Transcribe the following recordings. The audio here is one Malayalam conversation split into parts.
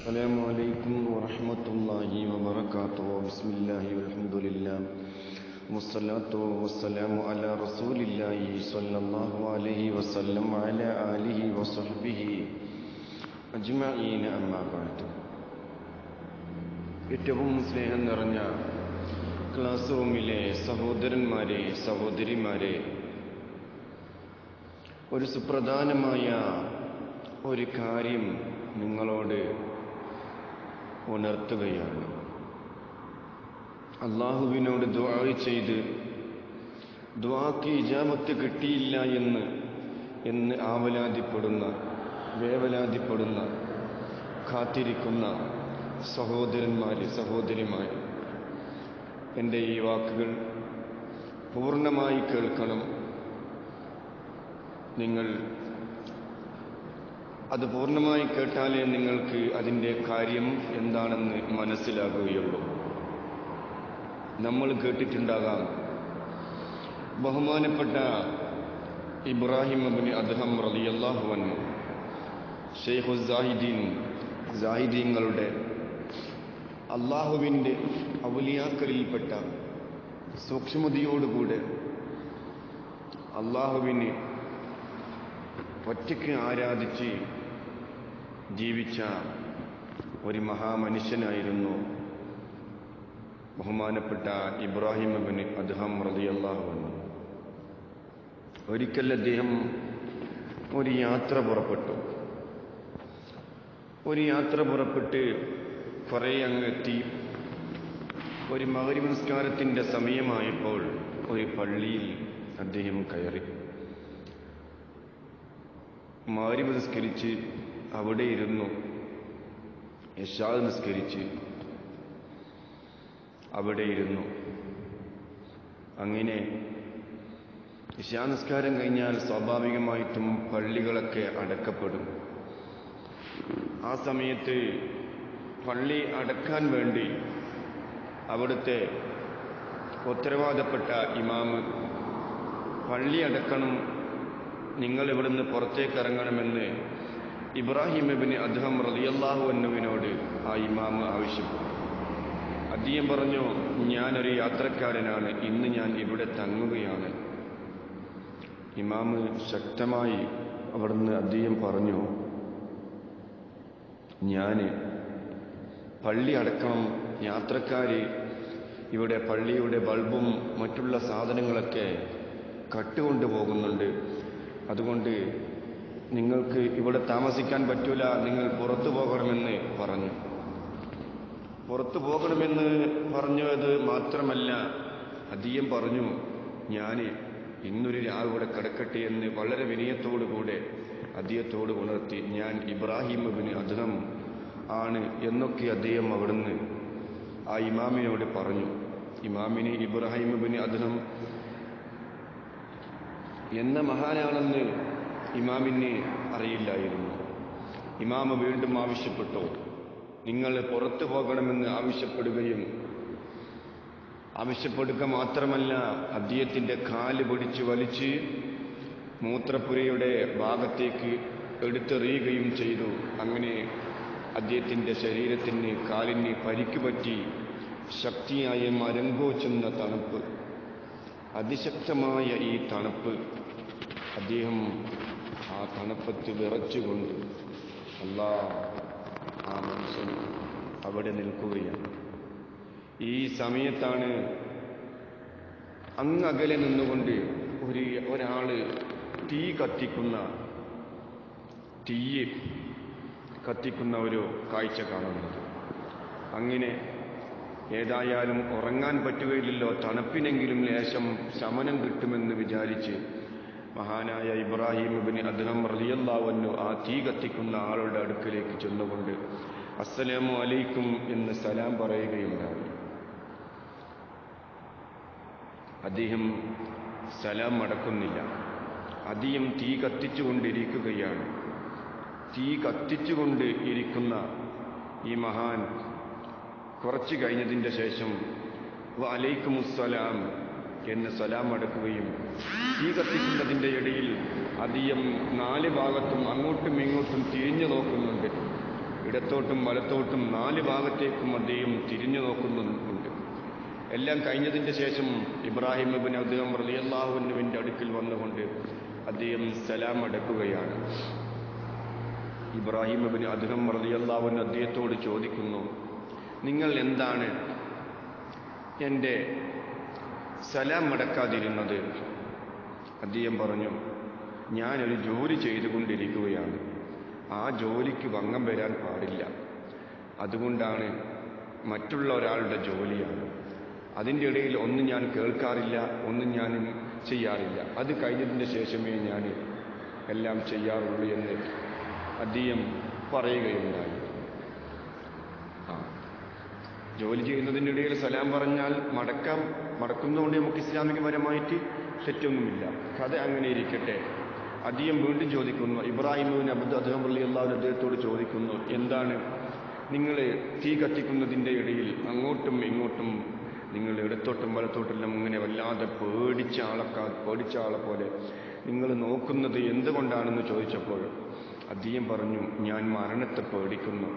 السلام عليكم ورحمة الله وبركاته بسم الله والحمد لله والصلاة والسلام على رسول الله صلى الله عليه وسلم وعلى آله وصحبه أجمعين أما بعد ഏറ്റവും സ്നേഹം നിറഞ്ഞ ക്ലാസ് റൂമിലെ സഹോദരന്മാരെ സഹോദരിമാരെ ഒരു സുപ്രധാനമായ ഒരു കാര്യം നിങ്ങളോട് ഉണർത്തുകയാണ്. അള്ളാഹുവിനോട് ദ്വാ ചെയ്ത് ദ്വാക്ക് ഇജാമത്ത് കിട്ടിയില്ല എന്ന് എന്ന് ആവലാതിപ്പെടുന്ന വേവലാതിപ്പെടുന്ന കാത്തിരിക്കുന്ന സഹോദരന്മാർ സഹോദരിമാർ എന്റെ ഈ വാക്കുകൾ പൂർണമായി കേൾക്കണം. നിങ്ങൾ അത് പൂർണമായി കേട്ടാലേ നിങ്ങൾക്ക് അതിന്റെ കാര്യം എന്താണെന്ന് മനസ്സിലാകുകയുള്ളൂ. നമ്മൾ കേട്ടിട്ടുണ്ടാകാം. ബഹുമാനപ്പെട്ട ഇബ്രാഹിം അബിന് അദ്ഹം റലിയല്ലാഹുവൻ ഷെയ്ഖു സാഹിദീൻ സാഹിദീങ്ങളുടെ അള്ളാഹുവിന്റെ ഔലിയാക്കളിൽപ്പെട്ട സൂക്ഷ്മതയോടുകൂടെ അള്ളാഹുവിനെ ഒറ്റയ്ക്ക് ആരാധിച്ച് ജീവിച്ച ഒരു മഹാമനുഷ്യനായിരുന്നു ബഹുമാനപ്പെട്ട ഇബ്രാഹിം അബിന് അദ്ദേഹം റളിയല്ലാഹു ഒരിക്കൽ അദ്ദേഹം ഒരു യാത്ര പുറപ്പെട്ടു. ഒരു യാത്ര പുറപ്പെട്ട് കുറേ അങ്ങ് എത്തി ഒരു മകരി നമസ്കാരത്തിന്റെ സമയമായപ്പോൾ ഒരു പള്ളിയിൽ അദ്ദേഹം കയറി. മാരി നിസ്കരിച്ച് അവിടെ ഇരുന്നു. യശാദ് നിസ്കരിച്ച് അവിടെ ഇരുന്നു. അങ്ങനെ ഇശാ നിസ്കാരം കഴിഞ്ഞാൽ സ്വാഭാവികമായിട്ടും പള്ളികളൊക്കെ അടക്കപ്പെടും. ആ സമയത്ത് പള്ളി അടക്കാൻ വേണ്ടി അവിടുത്തെ ഉത്തരവാദപ്പെട്ട ഇമാമ് പള്ളി അടക്കണം നിങ്ങൾ ഇവിടുന്ന് പുറത്തേക്ക് ഇറങ്ങണമെന്ന് ഇബ്രാഹിം എബിന് അദ്ഹം റളിയല്ലാഹു അന്നുവിനോട് ആ ഇമാമ് ആവശ്യപ്പെട്ടു. അദ്ദേഹം പറഞ്ഞു ഞാനൊരു യാത്രക്കാരനാണ്. ഇന്ന് ഞാൻ ഇവിടെ തങ്ങുകയാണ്. ഇമാമ് ശക്തമായി അവിടുന്ന് അദ്ദേഹം പറഞ്ഞു ഞാൻ പള്ളി അടക്കണം യാത്രക്കാർ ഇവിടെ പള്ളിയുടെ ബൾബും മറ്റുള്ള സാധനങ്ങളൊക്കെ കട്ടുകൊണ്ടു പോകുന്നുണ്ട് അതുകൊണ്ട് നിങ്ങൾക്ക് ഇവിടെ താമസിക്കാൻ പറ്റൂല നിങ്ങൾ പുറത്തു പോകണമെന്ന് പറഞ്ഞു. പുറത്തു പോകണമെന്ന് പറഞ്ഞത് മാത്രമല്ല അധികം പറഞ്ഞു ഞാൻ ഇന്നൊരു രാവ് ഇവിടെ കിടക്കട്ടെ എന്ന് വളരെ വിനയത്തോടുകൂടെ അദ്ദേഹത്തോട് ഉണർത്തി ഞാൻ ഇബ്രാഹിം അബിന് അദ്ദേഹം ആണ് എന്നൊക്കെ അദ്ദേഹം അവിടുന്ന് ആ ഇമാമിനോട് പറഞ്ഞു. ഇമാമിന് ഇബ്രാഹിം അബിന് അദ്ദേഹം എന്ന മഹാനാണെന്ന് ഇമാമിന് അറിയില്ലായിരുന്നു. ഇമാമ വീണ്ടും ആവശ്യപ്പെട്ടു. നിങ്ങൾ പുറത്തു പോകണമെന്ന് ആവശ്യപ്പെടുകയും ആവശ്യപ്പെടുക മാത്രമല്ല അദ്ദേഹത്തിന്റെ കാൽ പിടിച്ച് വലിച്ച് മൂത്രപ്പുരയുടെ ഭാഗത്തേക്ക് എടുത്തെറിയുകയും ചെയ്തു. അങ്ങനെ അദ്ദേഹത്തിന്റെ ശരീരത്തിന് കാലിന് പരിക്കുപറ്റി ശക്തിയായ മരങ്കോച്ചുന്ന തണുപ്പ് അതിശക്തമായ ഈ തണുപ്പ് അദ്ദേഹം ആ തണുപ്പത്ത് വിറച്ചുകൊണ്ട് അല്ലാ ആ മനുഷ്യൻ അവിടെ നിൽക്കുകയാണ്. ഈ സമയത്താണ് അങ്ങകലെ നിന്നുകൊണ്ട് ഒരു ഒരാൾ തീ കത്തിക്കുന്ന തീയെ കത്തിക്കുന്ന ഒരു കാഴ്ച കാണുന്നത് അങ്ങനെ ഏതായാലും ഉറങ്ങാൻ പറ്റുകയില്ലല്ലോ. തണുപ്പിനെങ്കിലും ലേശം ശമനം കിട്ടുമെന്ന് വിചാരിച്ച് മഹാനായ ഇബ്രാഹിം ബിന് അദ്ദേഹം റലിയല്ലാവന്നു ആ തീ കത്തിക്കുന്ന ആളുടെ അടുക്കലേക്ക് ചെന്നുകൊണ്ട് അസ്സലാമു അലൈക്കും എന്ന് സലാം പറയുകയുണ്ടായി. അദ്ദേഹം സലാം മടക്കുന്നില്ല. അദ്ദേഹം തീ കത്തിച്ചുകൊണ്ടിരിക്കുകയാണ്. തീ കത്തിച്ചുകൊണ്ട് ഇരിക്കുന്ന ഈ മഹാൻ കുറച്ച് കഴിഞ്ഞതിന്റെ ശേഷം വലൈക്കുമുസ്സലാം എന്ന് സലാം അടക്കുകയും തീ കത്തിക്കുന്നതിന്റെ ഇടയിൽ അധികം നാല് ഭാഗത്തും അങ്ങോട്ടും ഇങ്ങോട്ടും തിരിഞ്ഞു നോക്കുന്നുണ്ട്. ഇടത്തോട്ടും വലത്തോട്ടും നാല് ഭാഗത്തേക്കും അദ്ദേഹം തിരിഞ്ഞു നോക്കുന്നുണ്ട്. എല്ലാം കഴിഞ്ഞതിന്റെ ശേഷം ഇബ്രാഹിം ഇബിൻ അദ്ദേഹം റലിയല്ലാഹുവിന്റെ അടുക്കൽ വന്നുകൊണ്ട് അദ്ദേഹം സലാം അടക്കുകയാണ് ഇബ്രാഹിം ഇബിൻ അദ്ദേഹം റലിയല്ലാഹുവിൻ അദ്ദേഹത്തോട് ചോദിക്കുന്നു നിങ്ങൾ എന്താണ് എന്റെ സലാം മടക്കാതിരുന്നത് അദ്ദേഹം പറഞ്ഞു ഞാനൊരു ജോലി ചെയ്തുകൊണ്ടിരിക്കുകയാണ്. ആ ജോലിക്ക് ഭംഗം വരാൻ പാടില്ല. അതുകൊണ്ടാണ് മറ്റുള്ള ഒരാളുടെ ജോലിയാണ്. അതിന്റെ ഇടയിൽ ഒന്നും ഞാൻ കേൾക്കാറില്ല ഒന്നും ഞാൻ ചെയ്യാറില്ല. അത് കഴിഞ്ഞതിന് ശേഷമേ ഞാൻ എല്ലാം ചെയ്യാറുള്ളൂ എന്ന് അദ്ദേഹം പറയുകയുണ്ടായി. ആ. ജോലി ചെയ്യുന്നതിന്റെ ഇടയിൽ സലാം പറഞ്ഞാൽ മടക്കാം മടക്കുന്നതുകൊണ്ട് നമുക്ക് ഇസ്ലാമികപരമായിട്ട് തെറ്റൊന്നുമില്ല. കഥ അങ്ങനെ ഇരിക്കട്ടെ. അധികം വീണ്ടും ചോദിക്കുന്നു. ഇബ്രാഹിമുവിന് അബ്ദു അദ്ദേഹം പള്ളി അള്ളാഹു അദ്ദേഹത്തോട് ചോദിക്കുന്നു എന്താണ് നിങ്ങൾ തീ കത്തിക്കുന്നതിന്റെ ഇടയിൽ അങ്ങോട്ടും ഇങ്ങോട്ടും നിങ്ങൾ ഇടത്തോട്ടും വലത്തോട്ടെല്ലാം ഇങ്ങനെ വല്ലാതെ പേടിച്ച ആളക്കാ പേടിച്ച ആളെ പോലെ നിങ്ങൾ നോക്കുന്നത് എന്തുകൊണ്ടാണെന്ന് ചോദിച്ചപ്പോൾ അദ്ദേഹം പറഞ്ഞു ഞാൻ മരണത്തെ പേടിക്കുന്നു.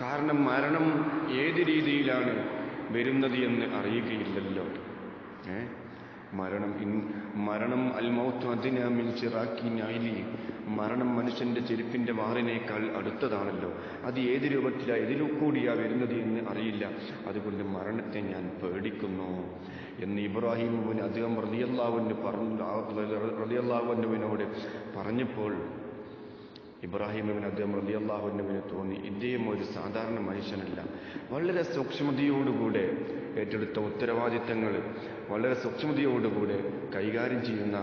കാരണം മരണം ഏത് രീതിയിലാണ് വരുന്നത് എന്ന് അറിയുകയില്ലല്ലോ. ഏ? മരണം ഇൻ മരണം അൽമൗത്ത് അതിനാമിൽ ചിറാക്കി ഞായിലി മരണം മനുഷ്യന്റെ ചെരുപ്പിന്റെ വാറിനേക്കാൾ അടുത്തതാണല്ലോ. അത് ഏത് രൂപത്തിലാണ് ഇതിലൂ കൂടിയാ വരുന്നത് എന്ന് അറിയില്ല. അതുകൊണ്ട് മരണത്തെ ഞാൻ പേടിക്കുന്നു. എന്ന് ഇബ്രാഹിം അദ്ദേഹം റതിയല്ലാവിന് പറഞ്ഞു റതിയല്ലാവുവിനോട് പറഞ്ഞപ്പോൾ ഇബ്രാഹിമിന് അദ്ദേഹം റലിയല്ലാഹുവിനെ തോന്നി. ഇദ്ദേഹം ഒരു സാധാരണ മനുഷ്യനല്ല. വളരെ സൂക്ഷ്മതയോടുകൂടെ ഏറ്റെടുത്ത ഉത്തരവാദിത്തങ്ങൾ വളരെ സൂക്ഷ്മതയോടുകൂടെ കൈകാര്യം ചെയ്യുന്ന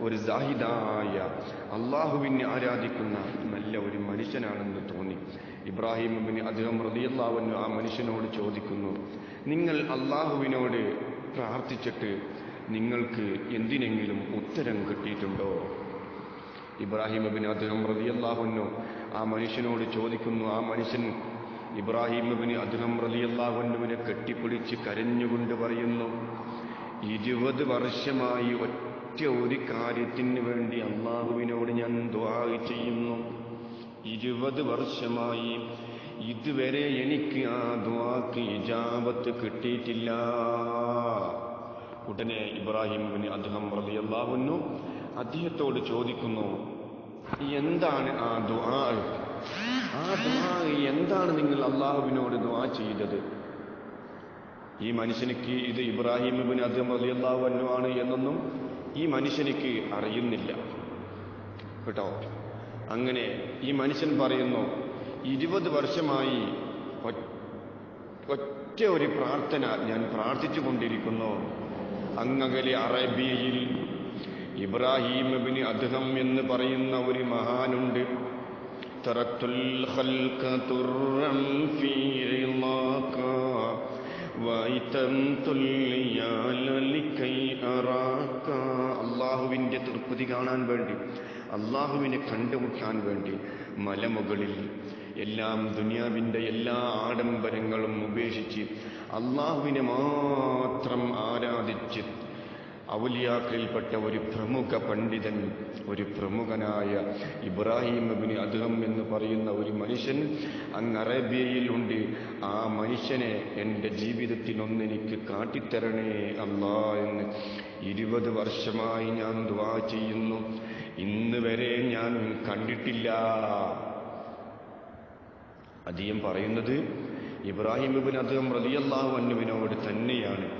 ഒരു സാഹിദായ അള്ളാഹുവിനെ ആരാധിക്കുന്ന നല്ല ഒരു മനുഷ്യനാണെന്ന് തോന്നി. ഇബ്രാഹിം അദ്ദേഹം റലിയല്ലാവുന്നു ആ മനുഷ്യനോട് ചോദിക്കുന്നു നിങ്ങൾ അള്ളാഹുവിനോട് പ്രാർത്ഥിച്ചിട്ട് നിങ്ങൾക്ക് എന്തിനെങ്കിലും ഉത്തരം കിട്ടിയിട്ടുണ്ടോ? ഇബ്രാഹിം അബിൻ അദ്ദേഹം റതിയല്ലാഹുന്നു ആ മനുഷ്യനോട് ചോദിക്കുന്നു ആ മനുഷ്യൻ ഇബ്രാഹിം അബിന് അദ്ദേഹം റലിയല്ലാഹുന്നുവിനെ കെട്ടിപ്പിടിച്ച് കരഞ്ഞുകൊണ്ട് പറയുന്നു ഇരുപത് വർഷമായി ഒറ്റ ഒരു കാര്യത്തിന് വേണ്ടി അള്ളാഹുവിനോട് ഞാൻ ദ്വാ ചെയ്യുന്നു. ഇരുപത് വർഷമായി ഇതുവരെ എനിക്ക് ആ ദ്വാക്ക് ഇജാബത്ത് കിട്ടിയിട്ടില്ല. ഉടനെ ഇബ്രാഹിം ഇബ്രാഹിമിന് അദ്ദേഹം റലിയല്ലാവുന്നു അദ്ദേഹത്തോട് ചോദിക്കുന്നു എന്താണ് ആ ദുആ? ആ ദുആ എന്താണ് നിങ്ങൾ അള്ളാഹുവിനോട് ദുആ ചെയ്തത്? ഈ മനുഷ്യനിക്ക് ഇത് ഇബ്രാഹിം ഇബിൻ അദ്ദേഹം അലി അൻഹു ആണ് എന്നൊന്നും ഈ മനുഷ്യനിക്ക് അറിയുന്നില്ല. കേട്ടോ? അങ്ങനെ ഈ മനുഷ്യൻ പറയുന്നു ഇരുപത് വർഷമായി ഒറ്റ ഒരു പ്രാർത്ഥന ഞാൻ പ്രാർത്ഥിച്ചു കൊണ്ടിരിക്കുന്നു അങ്ങകലെ അറേബ്യയിൽ ഇബ്രാഹിം അദ്ഹം എന്ന് പറയുന്ന ഒരു മഹാനുണ്ട്. തറത്തുൽ ഖൽഖ അല്ലാഹുവിന്റെ തൃപ്തി കാണാൻ വേണ്ടി അള്ളാഹുവിനെ കണ്ടുമുട്ടാൻ വേണ്ടി മലമുകളിൽ എല്ലാം ദുനിയാവിന്റെ എല്ലാ ആഡംബരങ്ങളും ഉപേക്ഷിച്ച് അള്ളാഹുവിനെ മാത്രം ആരാധിച്ച് ഔലിയാക്കളിൽപ്പെട്ട ഒരു പ്രമുഖ പണ്ഡിതൻ ഒരു പ്രമുഖനായ ഇബ്രാഹിം അബിന് അദ്ദേഹം എന്ന് പറയുന്ന ഒരു മനുഷ്യൻ അങ്ങ് അറേബ്യയിലുണ്ട്. ആ മനുഷ്യനെ എന്റെ ജീവിതത്തിൽ ഒന്നെനിക്ക് കാട്ടിത്തരണേ അല്ലാ എന്ന് ഇരുപത് വർഷമായി ഞാൻ ദ്വാ ചെയ്യുന്നു. ഇന്ന് വരെ ഞാൻ കണ്ടിട്ടില്ല. അദ്ദേഹം പറയുന്നത് ഇബ്രാഹിം അബിൻ അദ്ദേഹം റലിയല്ലാഹു അന്നുവിനോട് തന്നെയാണ്.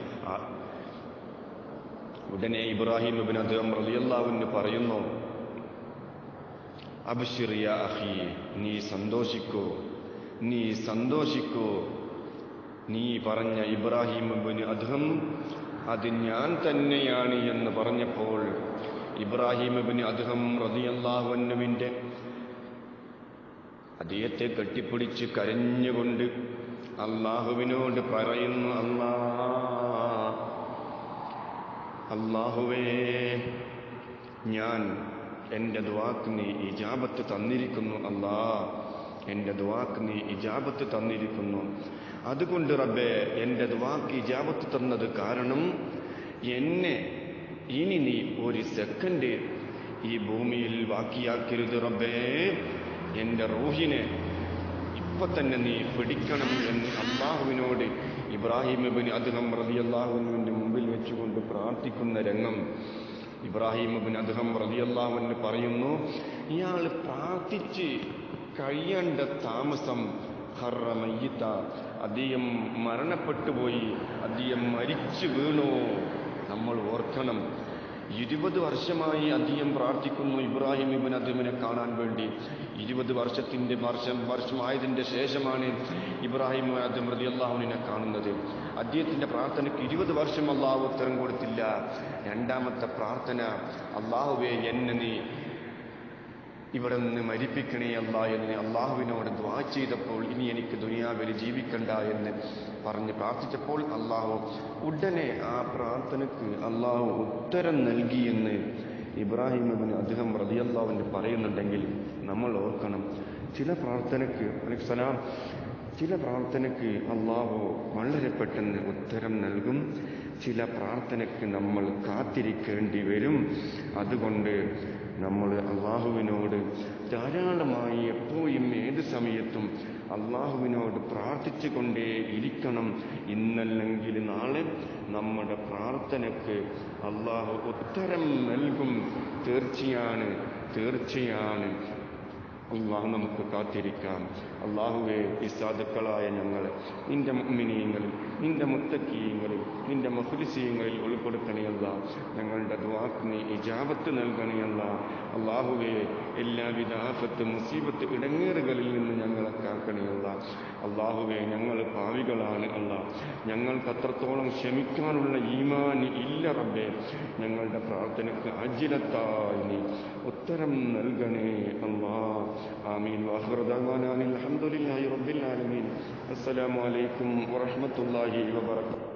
ഉടനെ ഇബ്രാഹിം അബിൻ അദ്ദേഹം റലിയല്ലാവിന് പറയുന്നു അബ്ഷിറിയ അഹി നീ സന്തോഷിക്കൂ നീ സന്തോഷിക്കൂ. നീ പറഞ്ഞ ഇബ്രാഹിം ഇബിന് അദ്ദേഹം അത് ഞാൻ തന്നെയാണ് എന്ന് പറഞ്ഞപ്പോൾ ഇബ്രാഹിം ഇബിന് അദ്ദേഹം റതിയല്ലാവന്നുവിന്റെ അദ്ദേഹത്തെ കെട്ടിപ്പിടിച്ച് കരഞ്ഞുകൊണ്ട് അള്ളാഹുവിനോട് പറയുന്നു അല്ലാ അള്ളാഹുവേ ഞാൻ എന്റെ ദ്വാക്ക് നീ ഇജാബത്ത് തന്നിരിക്കുന്നു അല്ലാ. എന്റെ ദ്വാക്ക് നീ ഇജാബത്ത് തന്നിരിക്കുന്നു. അതുകൊണ്ട് റബ്ബെ എന്റെ ദ്വാക്ക് ഇജാബത്ത് തന്നത് കാരണം എന്നെ ഇനി നീ ഒരു സെക്കൻഡ് ഈ ഭൂമിയിൽ ബാക്കിയാക്കരുത് റബ്ബേ. എന്റെ റൂഹിനെ ഇപ്പൊ തന്നെ നീ പിടിക്കണം എന്ന് അള്ളാഹുവിനോട് ഇബ്രാഹിം ഇബിൻ അദ്ദേഹം റതിയല്ലാഹുവിന്റെ മുമ്പിൽ വെച്ചുകൊണ്ട് പ്രാർത്ഥിക്കുന്ന രംഗം. ഇബ്രാഹിം ഇബിൻ അദ്ദേഹം റതിയല്ലാഹുവിന് പറയുന്നു ഇയാൾ പ്രാർത്ഥിച്ച് കഴിയേണ്ട താമസം ഹറ മയ്യത്ത. അദ്ദേഹം മരണപ്പെട്ടു പോയി അദ്ദേഹം മരിച്ചു വീണു. നമ്മൾ ഓർക്കണം ഇരുപത് വർഷമായി അധികം പ്രാർത്ഥിക്കുന്നു ഇബ്രാഹിം ഇബിൻ അദ്ദേഹമിനെ കാണാൻ വേണ്ടി. ഇരുപത് വർഷത്തിന്റെ വർഷം വർഷമായതിന്റെ ശേഷമാണ് ഇബ്രാഹിം അദ്ദേഹം റതി അള്ളാഹുവിനെ കാണുന്നത്. അദ്ദേഹത്തിന്റെ പ്രാർത്ഥനയ്ക്ക് ഇരുപത് വർഷം അള്ളാഹു ഉത്തരം കൊടുത്തില്ല. രണ്ടാമത്തെ പ്രാർത്ഥന അള്ളാഹുവെ എന്നെ നീ ഇവിടെ നിന്ന് മരിപ്പിക്കണേ അല്ല എന്ന് അള്ളാഹുവിനോട് ദ്വാ ചെയ്തപ്പോൾ ഇനി എനിക്ക് ദുനിയാവിൽ ജീവിക്കണ്ട എന്ന് പറഞ്ഞ് പ്രാർത്ഥിച്ചപ്പോൾ അള്ളാഹു ഉടനെ ആ പ്രാർത്ഥനയ്ക്ക് അള്ളാഹു ഉത്തരം നൽകിയെന്ന് ഇബ്രാഹിം അബിന് അദ്ദേഹം റതിയല്ലാവിന് പറയുന്നുണ്ടെങ്കിൽ നമ്മൾ ഓർക്കണം. ചില പ്രാർത്ഥനയ്ക്ക് അലൈഹിസ്സലാം ചില പ്രാർത്ഥനയ്ക്ക് അള്ളാഹു വളരെ പെട്ടെന്ന് ഉത്തരം നൽകും. ചില പ്രാർത്ഥനയ്ക്ക് നമ്മൾ കാത്തിരിക്കേണ്ടി വരും. അതുകൊണ്ട് നമ്മൾ അള്ളാഹുവിനോട് ധാരാളമായി എപ്പോഴും ഏത് സമയത്തും അള്ളാഹുവിനോട് പ്രാർത്ഥിച്ചു കൊണ്ടേ ഇരിക്കണം. ഇന്നല്ലെങ്കിൽ നാളെ നമ്മുടെ പ്രാർത്ഥനയ്ക്ക് അള്ളാഹു ഉത്തരം നൽകും. തീർച്ചയാണ് തീർച്ചയാണ്. അള്ളാഹു നമുക്ക് കാത്തിരിക്കാം. അള്ളാഹുവെ ഈ ഞങ്ങൾ നിന്റെ മിനിയങ്ങളിൽ നിന്റെ മുത്തക്കീയങ്ങളിൽ നിന്റെ മഹുലിസീയങ്ങളിൽ ഉൾപ്പെടുത്തണയല്ല. ഞങ്ങളുടെ ദ്വാക്കിന് ഇജാബത്ത് നൽകണയല്ല. അള്ളാഹുവെ എല്ലാവിധ ആഫത്ത് മുസീബത്ത് ഇടങ്ങേറുകളിൽ നിന്ന് ഞങ്ങളെ കാക്കണയല്ല. അള്ളാഹുവെ ഞങ്ങൾ പാവികളാണ് അല്ല. ഞങ്ങൾക്ക് അത്രത്തോളം ക്ഷമിക്കാനുള്ള ഈമാൻ ഇല്ല റബ്ബെ. ഞങ്ങളുടെ പ്രാർത്ഥനയ്ക്ക് അജിലത്തായി നീ ഉത്തരം നൽകണേ അള്ളാ ആമീൻ. വാഹുർ ദഅവാനാ അനിൽ റബ്ബിൽ ആലമീൻ. അസ്സലാമു അലൈക്കും വറഹ്മത്തുള്ളാഹി വബറകാതുഹു